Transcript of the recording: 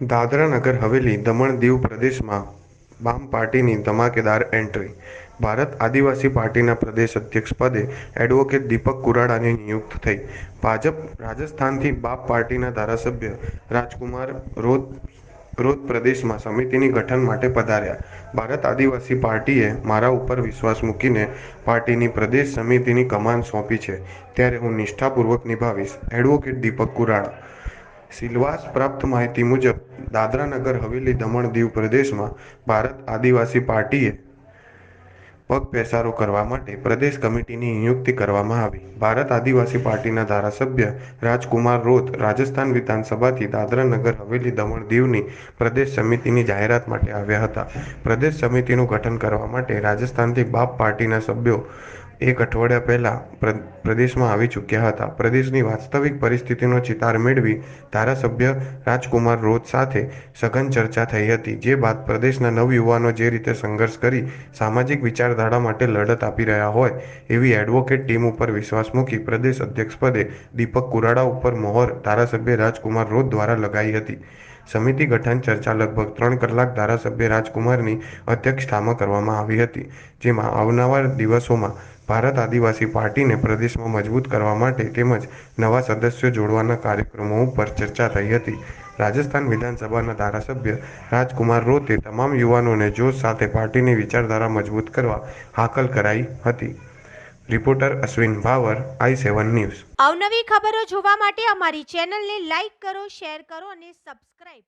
દાદરા નગર હવેલી દમણ દીવ પ્રદેશમાં બામ પાર્ટીની ધમાકેદાર એન્ટ્રી. ભારત આદિવાસી પાર્ટીના પ્રદેશ અધ્યક્ષ પદે એડવોકેટ દીપક કુરાડાની નિયુક્ત થઈ. ભાજપ રાજસ્થાનથી બાપ પાર્ટીના ધારાસભ્ય રાજકુમાર રોત રોત પ્રદેશમાં સમિતિની ગઠન માટે પધાર્યા. ભારત આદિવાસી પાર્ટીએ મારા ઉપર વિશ્વાસ મૂકીને પાર્ટીની પ્રદેશ સમિતિની કમાન સોંપી છે. ત્યારે હું નિષ્ઠાપૂર્વક નિભાવીશ. એડવોકેટ દીપક કુરાડા. સિલવાસ પ્રાપ્ત માહિતી મુજબ દાદરા નગર હવેલી દમણ દીવ પ્રદેશમાં ભારત આદિવાસી પાર્ટીએ પગ પેસારો કરવા માટે પ્રદેશ કમિટીની નિયુક્તિ કરવામાં આવી. ભારત આદિવાસી પાર્ટીના ધારાસભ્ય રાજકુમાર રોત રાજસ્થાન વિધાનસભાથી દાદરા નગર હવેલી દમણ દીવની પ્રદેશ સમિતિની જાહેરાત માટે આવ્યા હતા. પ્રદેશ સમિતિનું ગઠન કરવા માટે રાજસ્થાનથી બાપ પાર્ટીના સભ્યો એક અઠવાડિયા પહેલા પ્ર- પ્રદેશમાં આવી ચૂક્યા હતા. પ્રદેશની વાસ્તવિક પરિસ્થિતિનો ચિતાર મેળવી ધારાસભ્ય રાજકુમાર રોજ સાથે સઘન ચર્ચા થઈ હતી, જે બાદ પ્રદેશના નવયુવાનો જે રીતે સંઘર્ષ કરી સામાજિક વિચારધારા માટે લડત આપી રહ્યા હોય એવી એડવોકેટ ટીમ ઉપર વિશ્વાસ મૂકી પ્રદેશ અધ્યક્ષ પદે દીપક કુરાડા ઉપર મોહર ધારાસભ્ય રાજકુમાર રોજ દ્વારા લગાઈ હતી. સમિતિ ગઠન ચર્ચા લગભગ ત્રણ કલાક ધારાસભ્ય રાજકુમારની અધ્યક્ષતામાં કરવામાં આવી હતી, જેમાં આવનાર દિવસોમાં ભારત આદિવાસી પાર્ટીને પ્રદેશમાં મજબૂત કરવા માટે તેમજ નવા સદસ્યો જોડવાના કાર્યક્રમો ઉપર ચર્ચા થઈ હતી. રાજસ્થાન વિધાનસભાના ધારાસભ્ય રાજકુમાર રોતે તમામ યુવાનોને જોશ સાથે પાર્ટીની વિચારધારા મજબૂત કરવા હાકલ કરાઈ હતી. Reporter Ashwin Bhavar, I seven news. અવનવી ખબરો જોવા માટે અમારી ચેનલને લાઈક કરો, શેર કરો અને સબસ્ક્રાઇબ